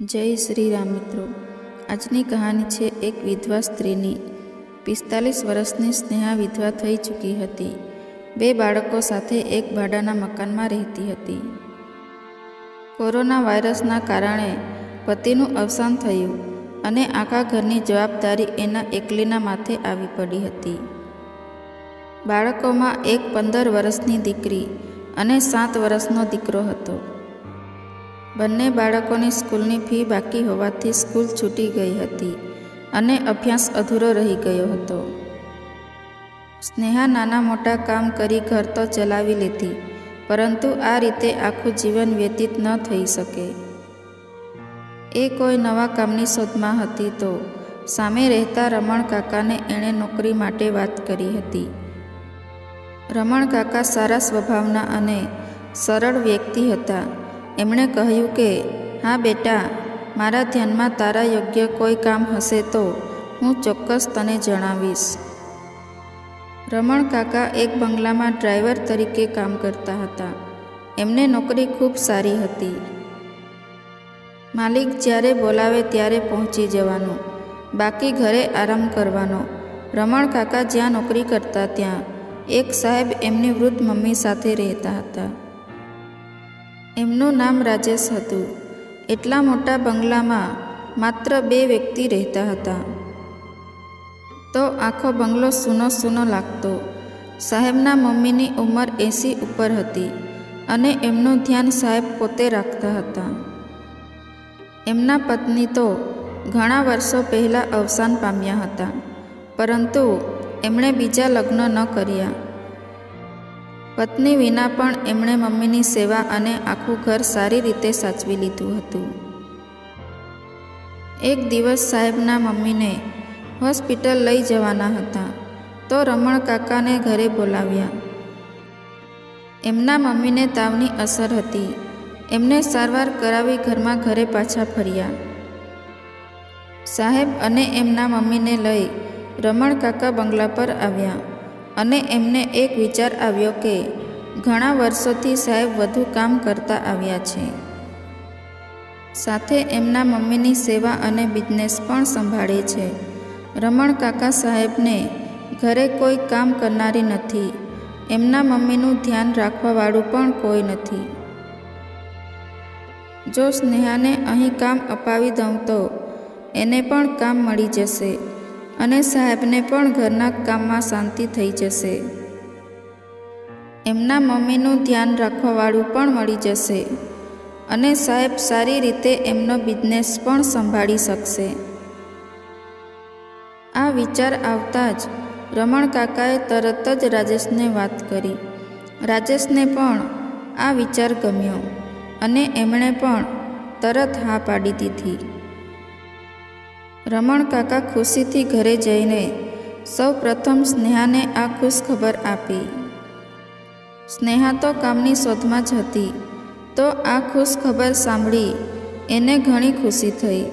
જય શ્રી રામ મિત્રો. આજની કહાની છે એક વિધવા સ્ત્રીની. પિસ્તાલીસ વર્ષની સ્નેહા વિધવા થઈ ચૂકી હતી. બે બાળકો સાથે એક ભાડાના મકાનમાં રહેતી હતી. કોરોના વાયરસના કારણે પતિનું અવસાન થયું અને આખા ઘરની જવાબદારી એના એકલીના માથે આવી પડી હતી. બાળકોમાં એક પંદર વર્ષની દીકરી અને સાત વર્ષનો દીકરો હતો. બંને બાળકોની સ્કૂલની ફી બાકી હોવાથી સ્કૂલ છૂટી ગઈ હતી અને અભ્યાસ અધૂરો રહી ગયો હતો. સ્નેહા નાના મોટા કામ કરી ઘર તો ચલાવી લીધી, પરંતુ આ રીતે આખું જીવન વ્યતીત ન થઈ શકે. એ કોઈ નવા કામની શોધમાં હતી તો સામે રહેતા રમણ કાકાને એણે નોકરી માટે વાત કરી હતી. રમણ કાકા સારા સ્વભાવના અને સરળ વ્યક્તિ હતા એમણે કહ્યું કે, હા બેટા, મારા ધ્યાનમાં તારા યોગ્ય કોઈ કામ હશે તો હું ચોક્કસ તને જણાવીશ. રમણ કાકા એક બંગલામાં ડ્રાઈવર તરીકે કામ કરતા હતા. એમને નોકરી ખૂબ સારી હતી. માલિક જ્યારે બોલાવે ત્યારે પહોંચી જવાનું, બાકી ઘરે આરામ કરવાનો. રમણ કાકા જ્યાં નોકરી કરતા ત્યાં, એક સાહેબ એમની વૃદ્ધ મમ્મી સાથે રહેતા હતા. એમનું નામ રાજેશ હતું. એટલા મોટા બંગલામાં માત્ર બે વ્યક્તિ રહેતા હતા. તો આખો બંગલો સૂનો સૂનો લાગતો. સાહેબના મમ્મીની ઉંમર એંસી ઉપર હતી અને એમનું ધ્યાન સાહેબ પોતે રાખતા હતા. એમના પત્ની તો ઘણા વર્ષો પહેલાં અવસાન પામ્યા હતા. પરંતુ એમણે બીજા લગ્ન ન કર્યા. પત્ની વિના પણ એમણે મમ્મીની સેવા અને આખું ઘર સારી રીતે સાચવી લીધું હતું. એક દિવસ સાહેબના મમ્મીને હોસ્પિટલ લઈ જવાના હતા, તો રમણ કાકાને ઘરે બોલાવ્યા. એમના મમ્મીને તાવની અસર હતી. એમને સારવાર કરાવી ઘરમાં ઘરે પાછા ફર્યા. સાહેબ અને એમના મમ્મીને લઈ રમણ કાકા બંગલા પર આવ્યા. અને એમને એક વિચાર આવ્યો કે ઘણા વર્ષોથી સાહેબ વધુ કામ કરતા આવ્યા છે. સાથે એમના મમ્મીની સેવા અને બિઝનેસ પણ સંભાળે છે. રમણ કાકા સાહેબને ઘરે કોઈ કામ કરનારી નથી. એમના મમ્મીનું ધ્યાન રાખવાવાળું પણ કોઈ નથી. જો સ્નેહાને અહીં કામ અપાવી દઉં તો એને પણ કામ મળી જશે. અને સાહેબને પણ ઘરના કામમાં શાંતિ થઈ જશે. એમના મમ્મીનું ધ્યાન રાખવાવાળું પણ મળી જશે અને સાહેબ સારી રીતે એમનો બિઝનેસ પણ સંભાળી શકશે. આ વિચાર આવતા જ રમણ કાકાએ તરત જ રાજેશને વાત કરી. રાજેશને પણ આ વિચાર ગમ્યો અને એમણે પણ તરત હા પાડી દીધી. રમણ કાકા ખુશીથી ઘરે જઈને સૌ પ્રથમ સ્નેહાને આ ખુશ ખબર આપી. સ્નેહા તો કામની શોધમાં જ હતી, તો આ ખુશ ખબર સાંભળી એને ઘણી ખુશી થઈ.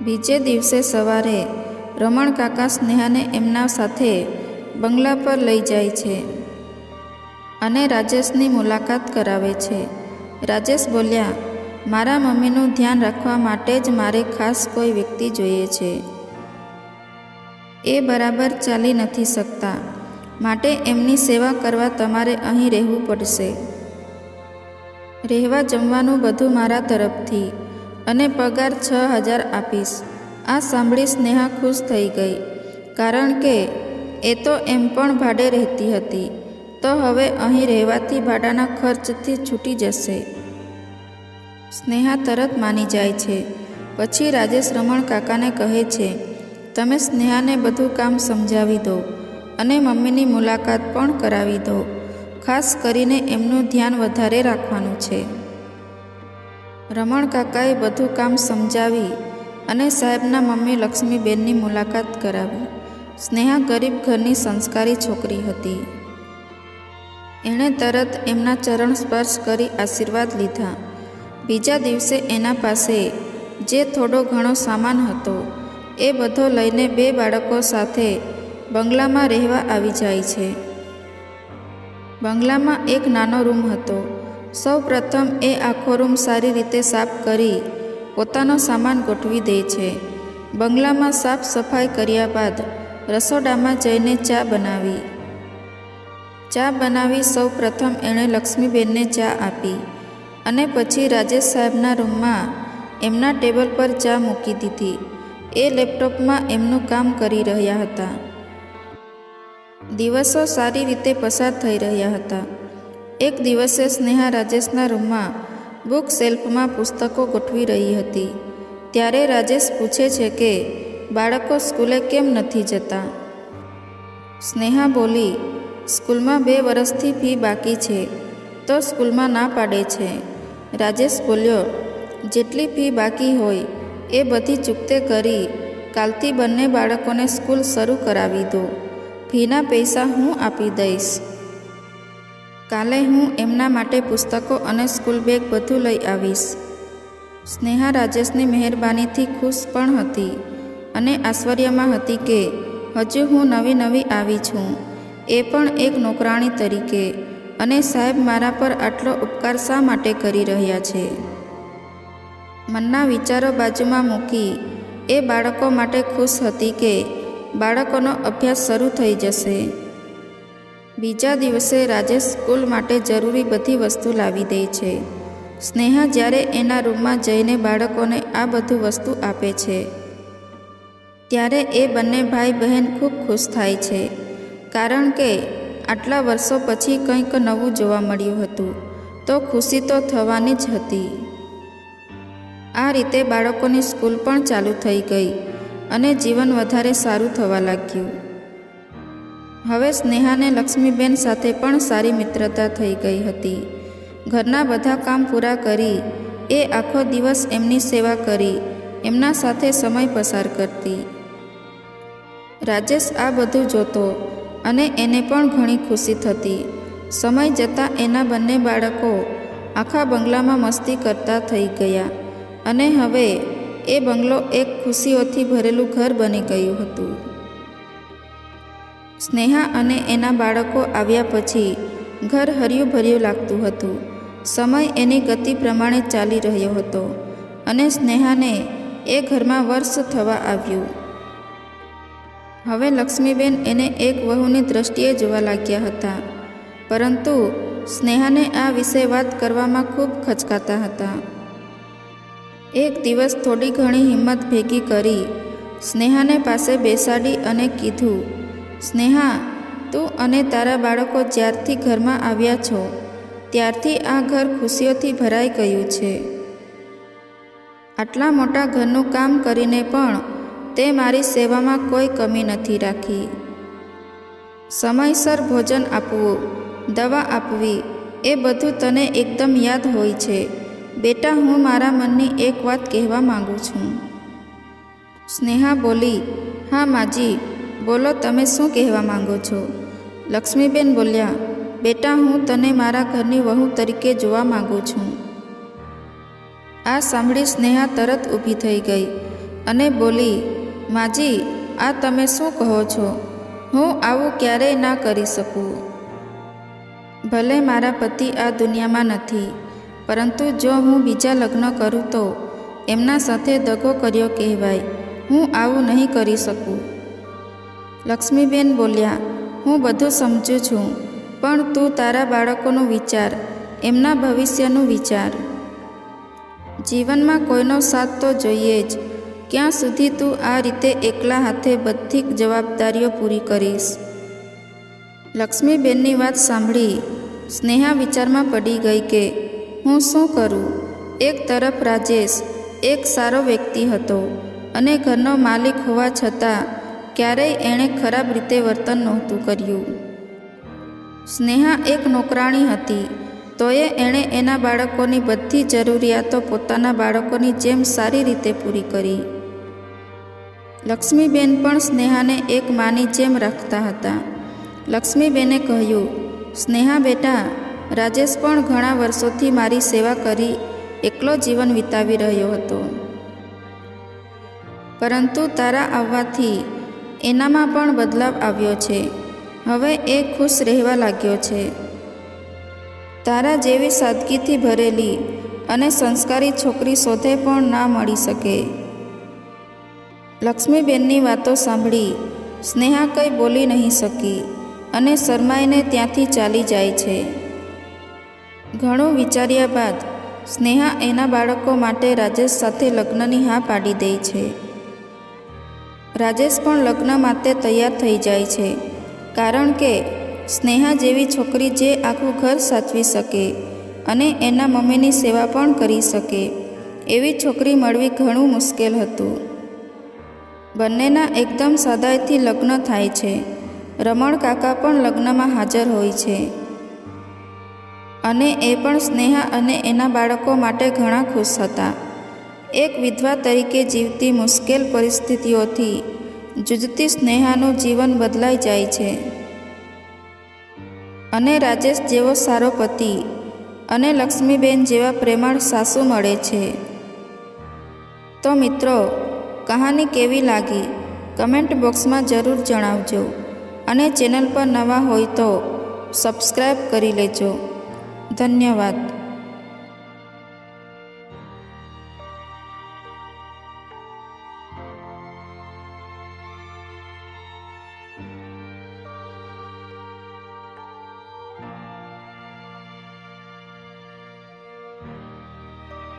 બીજે દિવસે સવારે રમણ કાકા સ્નેહાને એમના સાથે બંગલા પર લઈ જાય છે અને રાજેશની મુલાકાત કરાવે છે. રાજેશ બોલ્યા મારા મમ્મીનું ધ્યાન રાખવા માટે જ મારે ખાસ કોઈ વ્યક્તિ જોઈએ છે. એ બરાબર ચાલી નથી શકતા. માટે એમની સેવા કરવા તમારે અહીં રહેવું પડશે. રહેવા જમવાનું બધું મારા તરફથી અને પગાર છ હજાર આપીશ. આ સાંભળી સ્નેહા ખુશ થઈ ગઈ. કારણ કે એ તો એમ પણ ભાડે રહેતી હતી. તો હવે અહીં રહેવાથી ભાડાના ખર્ચથી છૂટી જશે. સ્નેહા તરત માની જાય છે. પછી રાજેશ રમણ કાકાને કહે છે, તમે સ્નેહાને બધું કામ સમજાવી દો અને મમ્મીની મુલાકાત પણ કરાવી દો. ખાસ કરીને એમનું ધ્યાન વધારે રાખવાનું છે. રમણ કાકાએ બધું કામ સમજાવી અને સાહેબના મમ્મી લક્ષ્મીબેનની મુલાકાત કરાવી. સ્નેહા ગરીબ ઘરની સંસ્કારી છોકરી હતી. એણે તરત એમના ચરણ સ્પર્શ કરી આશીર્વાદ લીધા. બીજા દિવસે એના પાસે, જે થોડો ઘણો સામાન હતો, એ બધો લઈને બે બાળકો સાથે બંગલામાં રહેવા આવી જાય છે. બંગલામાં એક નાનો રૂમ હતો. સૌ પ્રથમ એ આખો રૂમ સારી રીતે સાફ કરી પોતાનો સામાન ગોઠવી દે છે. બંગલામાં સાફ સફાઈ કર્યા બાદ રસોડામાં જઈને ચા બનાવી. ચા બનાવી સૌ પ્રથમ એણે લક્ષ્મીબેનને ચા આપી. અને પછી રાજેશ સાહેબના રૂમમાં એમના ટેબલ પર ચા મૂકી દીધી. એ લેપટોપમાં એમનું કામ કરી રહ્યા હતા. દિવસો સારી રીતે પસાર થઈ રહ્યા હતા. એક દિવસે સ્નેહા રાજેશના રૂમમાં બુક સેલ્ફમાં પુસ્તકો ગોઠવી રહી હતી. ત્યારે રાજેશ પૂછે છે કે, બાળકો સ્કૂલે કેમ નથી જતા? સ્નેહા બોલી, સ્કૂલમાં બે વર્ષથી ફી બાકી છે, તો સ્કૂલમાં ના પાડે છે. રાજેશ બોલ્યો, જેટલી ફી બાકી હોય એ બધી ચૂકતે કરી, કાલથી બંને બાળકોને સ્કૂલ શરૂ કરાવી દો. ફીના પૈસા હું આપી દઈશ. કાલે હું એમના માટે પુસ્તકો અને સ્કૂલ બેગ બધું લઈ આવીશ. સ્નેહા રાજેશની મહેરબાનીથી ખુશ પણ હતી અને આશ્ચર્યમાં હતી કે, હજુ હું નવી નવી આવી છું. એ પણ એક નોકરાણી તરીકે. અને સાહેબ મારા પર આટલો ઉપકાર શા માટે કરી રહ્યા છે? મનના વિચારો બાજુમાં મૂકી, એ બાળકો માટે ખુશ હતી કે બાળકોનો અભ્યાસ શરૂ થઈ જશે. બીજા દિવસે રાજેશ સ્કૂલ માટે જરૂરી બધી વસ્તુ લાવી દે છે. સ્નેહા જ્યારે એના રૂમમાં જઈને બાળકોને આ બધું વસ્તુ આપે છે. ત્યારે એ બંને ભાઈ બહેન ખૂબ ખુશ થાય છે. કારણ કે આટલા વર્ષો પછી કંઈક નવું જોવા મળ્યું હતું. તો ખુશી તો થવાની જ હતી. આ રીતે બાળકોની સ્કૂલ પણ ચાલુ થઈ ગઈ અને જીવન વધારે સારું થવા લાગ્યું. હવે સ્નેહાને લક્ષ્મીબેન સાથે પણ સારી મિત્રતા થઈ ગઈ હતી. ઘરના બધા કામ પૂરા કરી, એ આખો દિવસ એમની સેવા કરી, એમના સાથે સમય પસાર કરતી. રાજેશ આ બધું જોતો અને એને પણ ઘણી ખુશી થતી. સમય જતાં એના બંને બાળકો આખા બંગલામાં મસ્તી કરતા થઈ ગયા અને હવે એ બંગલો એક ખુશીઓથી ભરેલું ઘર બની ગયું હતું. સ્નેહા અને એના બાળકો આવ્યા પછી ઘર હર્યું ભર્યું લાગતું હતું. સમય એની ગતિ પ્રમાણે ચાલી રહ્યો હતો અને સ્નેહાને એ ઘરમાં વર્ષ થવા આવ્યું. હવે લક્ષ્મીબેન એને એક વહુની દ્રષ્ટિએ જોવા લાગ્યા હતા. પરંતુ સ્નેહાને આ વિશે વાત કરવામાં ખૂબ ખચકાતા હતા. એક દિવસ થોડી ઘણી હિંમત ભેગી કરી સ્નેહાને પાસે બેસાડી અને કીધું, સ્નેહા, તું અને તારા બાળકો જ્યારથી ઘરમાં આવ્યા છો, ત્યારથી આ ઘર ખુશીઓથી ભરાઈ ગયું છે. આટલા મોટા ઘરનું કામ કરીને પણ તે મારી સેવામાં કોઈ કમી નથી રાખી. સમયસર ભોજન આપવું, દવા આપવી, એ બધું તને એકદમ યાદ હોય છે. બેટા, હું મારા મનની એક વાત કહેવા માગું છું. સ્નેહા બોલી, હા માજી, બોલો, તમે શું કહેવા માંગો છો? લક્ષ્મીબેન બોલ્યા, બેટા, હું તને મારા ઘરની વહુ તરીકે જોવા માગું છું. આ સાંભળી સ્નેહા તરત ઊભી થઈ ગઈ અને બોલી માજી, આ તમે શું કહો છો? હું આવું ક્યારેય ના કરી શકું. ભલે મારા પતિ આ દુનિયામાં નથી, પરંતુ જો હું બીજા લગ્ન કરું તો એમના સાથે દગો કર્યો કહેવાય. હું આવું નહીં કરી શકું. લક્ષ્મીબેન બોલ્યા, હું બધું સમજું છું, પણ તું તારા બાળકોનો વિચાર, એમના ભવિષ્યનું વિચાર. જીવનમાં કોઈનો સાથ તો જોઈએ જ ક્યાં સુધી તું આ રીતે એકલા હાથે બધી જવાબદારીઓ પૂરી કરીશ? લક્ષ્મીબેનની વાત સાંભળી સ્નેહા વિચારમાં પડી ગઈ કે, હું શું કરું? એક તરફ રાજેશ એક સારો વ્યક્તિ હતો અને ઘરનો માલિક હોવા છતાં ક્યારેય એણે ખરાબ રીતે વર્તન નહોતું કર્યું. સ્નેહા એક નોકરાણી હતી, તોય એણે એના બાળકોની બધી જરૂરિયાતો પોતાના બાળકોની જેમ સારી રીતે પૂરી કરી. લક્ષ્મીબેન પણ સ્નેહાને એક માની જેમ રાખતા હતા. લક્ષ્મીબેને કહ્યું, સ્નેહા બેટા, રાજેશ પણ ઘણા વર્ષોથી મારી સેવા કરી એકલો જીવન વિતાવી રહ્યો હતો. પરંતુ તારા આવવાથી એનામાં પણ બદલાવ આવ્યો છે. હવે એ ખુશ રહેવા લાગ્યો છે. તારા જેવી સાદગીથી ભરેલી અને સંસ્કારી છોકરી શોધે પણ ના મળી શકે. લક્ષ્મીબેનની વાતો સાંભળી સ્નેહા કંઈ બોલી નહીં શકી અને શરમાઈને ત્યાંથી ચાલી જાય છે. ઘણું વિચાર્યા બાદ સ્નેહા એના બાળકો માટે રાજેશ સાથે લગ્નની હા પાડી દે છે. રાજેશ પણ લગ્ન માટે તૈયાર થઈ જાય છે, કારણ કે સ્નેહા જેવી છોકરી જે આખું ઘર સાચવી શકે અને એના મમ્મીની સેવા પણ કરી શકે, એવી છોકરી મળવી ઘણું મુશ્કેલ હતું. બંનેના એકદમ સદાયથી લગ્ન થાય છે. રમણ કાકા પણ લગ્નમાં હાજર હોય છે. અને એ પણ સ્નેહા અને એના બાળકો માટે ઘણા ખુશ હતા. એક વિધવા તરીકે જીવતી મુશ્કેલ પરિસ્થિતિઓથી જુજતી સ્નેહાનું જીવન બદલાઈ જાય છે. અને રાજેશ જેવો સારો પતિ અને લક્ષ્મીબેન જેવા પ્રેમાળ સાસુ મળે છે. તો મિત્રો કહાની કેવી લાગી? કમેન્ટ બોક્સમાં જરૂર જણાવજો. અને ચેનલ પર નવા હોય તો સબસ્ક્રાઈબ કરી લેજો. ધન્યવાદ.